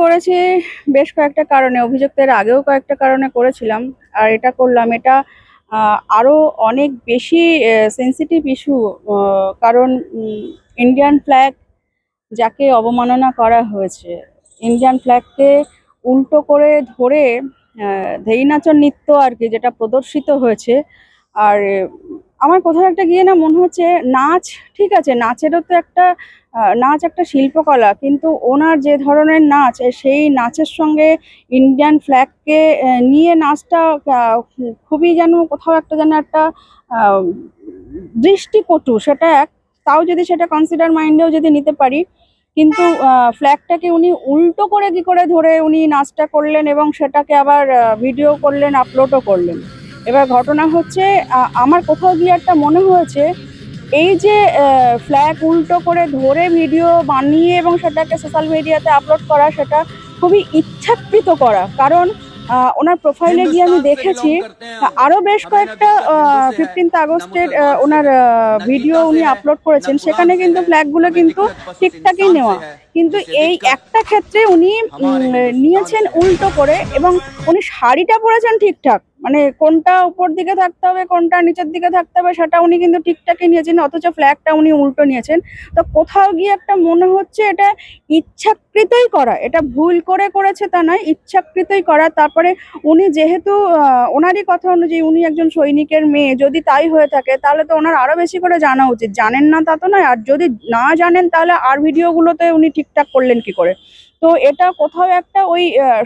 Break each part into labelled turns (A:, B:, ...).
A: করেছি বেশ কয়েকটা কারণে অভিযুক্তের আগেও কয়েকটা কারণে করেছিলাম আর এটা করলাম এটা আরও অনেক বেশি সেন্সিটিভ ইস্যু কারণ ইন্ডিয়ান ফ্ল্যাগ যাকে অবমাননা করা হয়েছে ইন্ডিয়ান ফ্ল্যাগকে উল্টো করে ধরে আহ, ধেই নাচন নৃত্য আর কি যেটা প্রদর্শিত হয়েছে আর আমার কোথাও একটা গিয়ে না মনে হচ্ছে নাচ, ঠিক আছে, নাচেরও তো একটা নাচ একটা শিল্পকলা, কিন্তু ওনার যে ধরনের নাচ সেই নাচের সঙ্গে ইন্ডিয়ান ফ্ল্যাগকে নিয়ে নাচটা খুবই যেন কোথাও একটা যেন একটা দৃষ্টিকটু, সেটা এক। তাও যদি সেটা কনসিডার মাইন্ডেও যদি নিতে পারি, কিন্তু ফ্ল্যাগটাকে উনি উল্টো করে কি করে ধরে উনি নাচটা করলেন এবং সেটাকে আবার ভিডিও করলেন আপলোডও করলেন। এবার ঘটনা হচ্ছে আমার কোথাও গিয়ে একটা মনে হয়েছে এই যে ফ্ল্যাগ উল্টো করে ধরে ভিডিও বানিয়ে এবং সেটাকে সোশ্যাল মিডিয়াতে আপলোড করা সেটা খুবই ইচ্ছাকৃত করা। কারণ ওনার প্রোফাইলে গিয়ে আমি দেখেছি আরও বেশ কয়েকটা ফিফটিন্থ আগস্টের ওনার ভিডিও উনি আপলোড করেছেন সেখানে কিন্তু ফ্ল্যাগগুলো কিন্তু ঠিকঠাকই নেওয়া। কিন্তু এই একটা ক্ষেত্রে উনি নিয়েছেন উল্টো করে এবং উনি শাড়িটা পরেছেন ঠিকঠাক। মানে কোনটা উপর দিকে থাকতে হবে কোনটা নিচের দিকে থাকতে হবে সেটা উনি কিন্তু ঠিকঠাকই নিয়েছেন অথচ ফ্ল্যাগটা উনি উল্টো নিয়েছেন। তো কোথাও গিয়ে একটা মনে হচ্ছে এটা ইচ্ছাকৃতই করা এটা ভুল করে করেছে তা নয় ইচ্ছাকৃতই করা। তারপরে উনি যেহেতু ওনারই কথা অনুযায়ী উনি একজন সৈনিকের মেয়ে যদি তাই হয়ে থাকে তাহলে তো ওনার আরও বেশি করে জানা উচিত। জানেন না তা তো নয় আর যদি না জানেন তাহলে আর ভিডিওগুলোতে উনি ঠিকঠাক করলেন কি করে? তো এটা কোথাও একটা ওই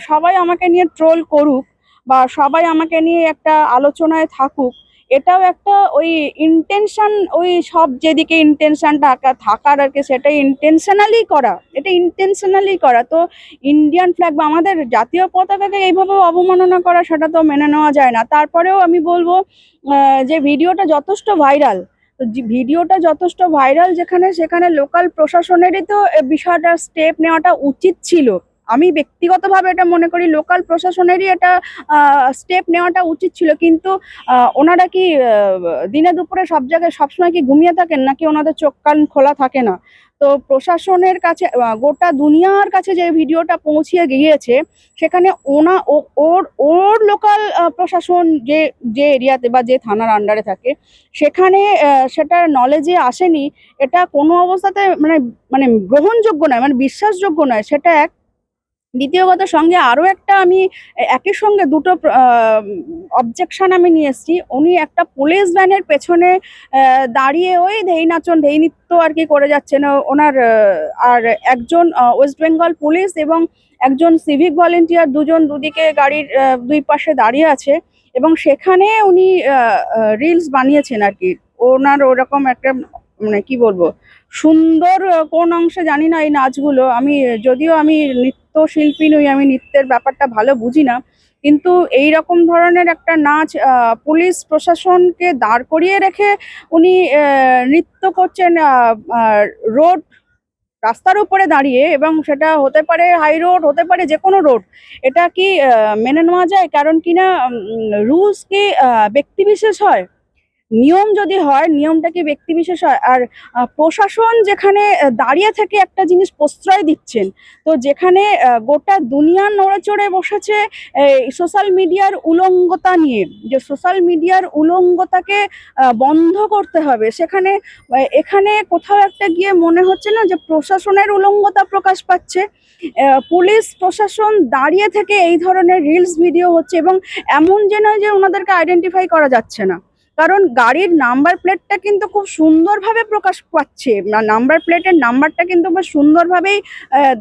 A: সবাই আমাকে নিয়ে ট্রোল করুক বা সবাই আমাকে নিয়ে একটা আলোচনায় থাকুক, এটাও একটা ওই ইন্টেনশন ওই সব যেদিকে ইন্টেনশন থাকা থাকার আর কি সেটা ইন্টেনশনালি করা, এটা ইন্টেনশনালি করা। তো ইন্ডিয়ান ফ্ল্যাগ বা আমাদের জাতীয় পতাকাকে এইভাবে অবমাননা করা, সেটা তো মেনে নেওয়া যায় না। তারপরেও আমি বলব যে ভিডিওটা যথেষ্ট ভাইরাল ভিডিওটা যথেষ্ট ভাইরাল যেখানে সেখানে লোকাল প্রশাসনেরই তো বিষয়টা স্টেপ নেওয়াটা উচিত ছিল। আমি ব্যক্তিগতভাবে এটা মনে করি লোকাল প্রশাসনেরই এটা স্টেপ নেওয়াটা উচিত ছিল। কিন্তু ওনারা কি দিনে দুপুরে সব জায়গায় সবসময় কি ঘুমিয়ে থাকেন নাকি ওনাদের চোখ কান খোলা থাকে না? তো প্রশাসনের কাছে গোটা দুনিয়ার কাছে যে ভিডিওটা পৌঁছিয়ে গিয়েছে, সেখানে ওনা ওর ওর লোকাল প্রশাসন যে যে এরিয়াতে বা যে থানার আন্ডারে থাকে, সেখানে সেটার নলেজে আসেনি। এটা কোনো অবস্থাতে মানে মানে গ্রহণযোগ্য নয় মানে বিশ্বাসযোগ্য নয়। সেটা এক দ্বিতীয় কথা সঙ্গে আরও একটা আমি একই সঙ্গে দুটো অবজেকশন আমি নিয়ে এসেছি। উনি একটা পুলিশ ভ্যানের পেছনে দাঁড়িয়ে ওই ধেই নাচন, ধেই নৃত্য আর কি করে যাচ্ছেন। ওনার আর একজন ওয়েস্ট বেঙ্গল পুলিশ এবং একজন সিভিক ভলেন্টিয়ার দুজন দুদিকে গাড়ির দুই পাশে দাঁড়িয়ে আছে এবং সেখানে উনি রিলস বানিয়েছেন আর কি। ওনার ওরকম একটা মানে কি বলব, সুন্দর কোন অংশে জানি না এই নাচগুলো। আমি, যদিও আমি নৃত্যশিল্পী নই, আমি নৃত্যের ব্যাপারটা ভালো বুঝি না, কিন্তু এই রকম ধরনের একটা নাচ পুলিশ প্রশাসনকে দাঁড় করিয়ে রেখে উনি নৃত্য করছেন রোড রাস্তার উপরে দাঁড়িয়ে, এবং সেটা হতে পারে হাই রোড, হতে পারে যে কোনো রোড, এটা কি মেনে নেওয়া যায়? কারণ কিনা রুলস কি ব্যক্তিবিশেষ হয়? নিয়ম যদি হয়, নিয়মটা কি ব্যক্তিবিশেষ হয়? আর প্রশাসন যেখানে দাঁড়িয়ে থেকে একটা জিনিস প্রশ্রয় দিচ্ছেন, তো যেখানে গোটা দুনিয়া নড়ে চড়ে বসেছে সোশ্যাল মিডিয়ার উলঙ্গতা নিয়ে, যে সোশ্যাল মিডিয়ার উলঙ্গতাকে বন্ধ করতে হবে, সেখানে এখানে কোথাও একটা গিয়ে মনে হচ্ছে না যে প্রশাসনের উলঙ্গতা প্রকাশ পাচ্ছে পুলিশ প্রশাসন দাঁড়িয়ে থেকে এই ধরনের রিলস ভিডিও হচ্ছে এবং এমন যে নয় যে ওনাদেরকে আইডেন্টিফাই করা যাচ্ছে না। কারণ গাড়ির নাম্বার প্লেটটা কিন্তু খুব সুন্দরভাবে প্রকাশ পাচ্ছে নাম্বার প্লেটের নাম্বারটা কিন্তু বেশ সুন্দরভাবেই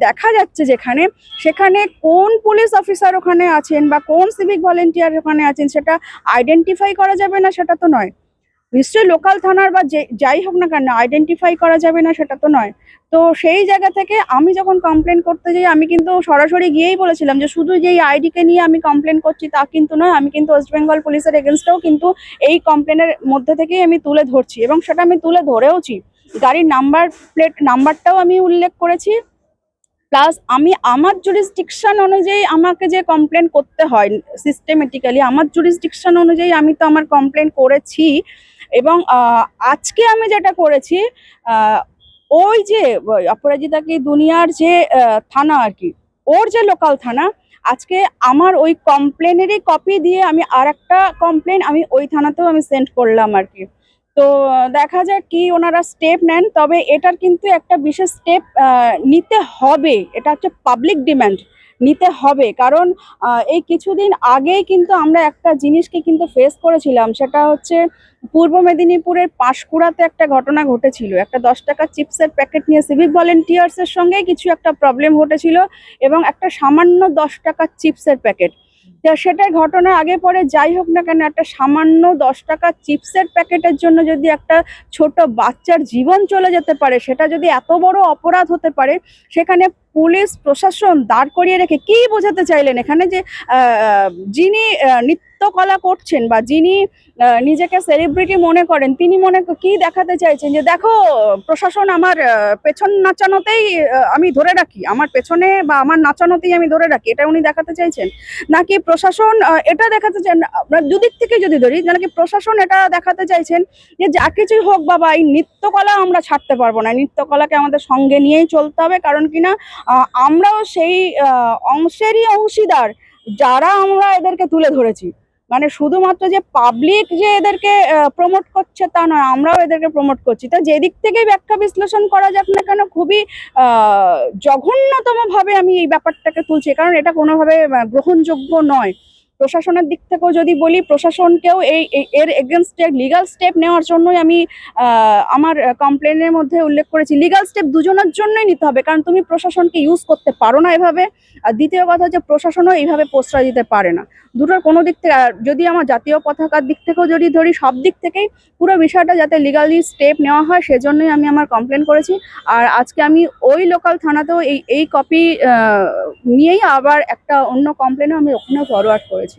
A: দেখা যাচ্ছে যেখানে। সেখানে কোন পুলিশ অফিসার ওখানে আছেন বা কোন সিভিক ভলেন্টিয়ার ওখানে আছেন সেটা আইডেন্টিফাই করা যাবে না সেটা তো নয়। নিশ্চয়ই লোকাল থানার বা যে, যাই হোক না কেন আইডেন্টিফাই করা যাবে না সেটা তো নয়। তো সেই জায়গা থেকে আমি যখন কমপ্লেন করতে যাই, আমি কিন্তু সরাসরি গিয়েই বলেছিলাম যে, শুধু যেই আইডিকে নিয়ে আমি কমপ্লেন করছি তা কিন্তু নয়, আমি কিন্তু ওয়েস্ট বেঙ্গল পুলিশের এগেনস্টেও কিন্তু এই কমপ্লেনের মধ্যে থেকেই আমি তুলে ধরছি এবং সেটা আমি তুলে ধরেওছি। গাড়ির নাম্বার প্লেট নাম্বারটাও আমি উল্লেখ করেছি। প্লাস আমি, আমার জুরিসডিকশন অনুযায়ী আমাকে যে কমপ্লেন করতে হয় সিস্টেমেটিক্যালি আমার জুরিসডিকশন অনুযায়ী আমি তো আমার কমপ্লেন করেছি। এবং আজকে আমি যেটা করেছি ওই যে অপরাজিতা কি দুনিয়ার যে থানা আর কি, ওর যে লোকাল থানা, আজকে আমার ওই কমপ্লেনেরই কপি দিয়ে আমি আর একটা কমপ্লেন আমি ওই থানাতেও আমি সেন্ড করলাম আর কি। তো, দেখা যাক কি ওনারা স্টেপ নেন, তবে এটার কিন্তু একটা বিশেষ স্টেপ নিতে হবে, এটা হচ্ছে পাবলিক ডিমান্ড নিতে হবে। কারণ এই কিছুদিন আগেই কিন্তু আমরা একটা জিনিসকে কিন্তু ফেস করেছিলাম। সেটা হচ্ছে পূর্ব মেদিনীপুরের পাঁশকুড়াতে একটা ঘটনা ঘটেছিল। একটা দশ টাকা চিপসের প্যাকেট নিয়ে সিভিক ভলেন্টিয়ার্সের সঙ্গে কিছু একটা প্রবলেম ঘটেছিল এবং একটা সামান্য দশ টাকা চিপসের প্যাকেট। সেটার ঘটনা আগে পরে যাই হোক না কেন, একটা সামান্য দশ টাকা চিপসের প্যাকেটের জন্য যদি একটা ছোট বাচ্চার জীবন চলে যেতে পারে, সেটা যদি এত বড় অপরাধ হতে পারে, সেখানে পুলিশ প্রশাসন দাঁড় করিয়ে রেখে কি বোঝাতে চাইলেন এখানে যে যিনি নৃত্যকলা করছেন বা যিনি নিজেকে সেলিব্রিটি মনে করেন, তিনি মনে ক- দেখাতে চাইছেন? যে দেখো, প্রশাসন আমার পেছন নাচানোতেই আমি ধরে রাখি। আমার পেছনে বা আমার নাচানোতেই আমি ধরে রাখি। এটা উনি দেখাতে চাইছেন? নাকি প্রশাসন এটা দেখাতে চান? আমরা দুদিক থেকে যদি ধরি, নাকি প্রশাসন এটা দেখাতে চাইছেন? যে যা কিছুই হোক বাবা, এই নৃত্যকলা আমরা ছাড়তে পারব না। নৃত্যকলাকে আমাদের সঙ্গে নিয়েই চলতে হবে। কারণ কিনা আমরাও সেই অংশেরই অংশীদার যারা আমরা এদেরকে তুলে ধরেছি। মানে শুধুমাত্র যে পাবলিক যে এদেরকে প্রমোট করছে তা নয়, আমরাও এদেরকে প্রমোট করছি। তো যেদিক থেকে ব্যাখ্যা বিশ্লেষণ করা যাক না কেন, খুবই জঘন্যতমভাবে জঘন্যতম ভাবে আমি এই ব্যাপারটাকে তুলছি। কারণ এটা কোনোভাবে গ্রহণযোগ্য নয়। প্রশাসনের দিক থেকেও যদি বলি, প্রশাসনকেও এই এর এগেনস্টে লিগাল স্টেপ নেওয়ার জন্যই আমি আমার কমপ্লেনের মধ্যে উল্লেখ করেছি। লিগাল স্টেপ দুজনের জন্যই নিতে হবে, কারণ তুমি প্রশাসনকে ইউজ করতে পারো না এভাবে। আর দ্বিতীয় কথা যে প্রশাসনও এইভাবে প্রশ্রয় দিতে পারে না। দুটোর কোনো দিক থেকে যদি আমার জাতীয় পতাকার দিক থেকেও যদি ধরি, সব দিক থেকেই পুরো বিষয়টা যাতে লিগালি স্টেপ নেওয়া হয়, সেজন্যই আমি আমার কমপ্লেন করেছি। আর আজকে আমি ওই লোকাল থানাতেও এই এই কপি নিয়েই আবার একটা অন্য কমপ্লেনও আমি ওখানেও ফরওয়ার্ড করেছি।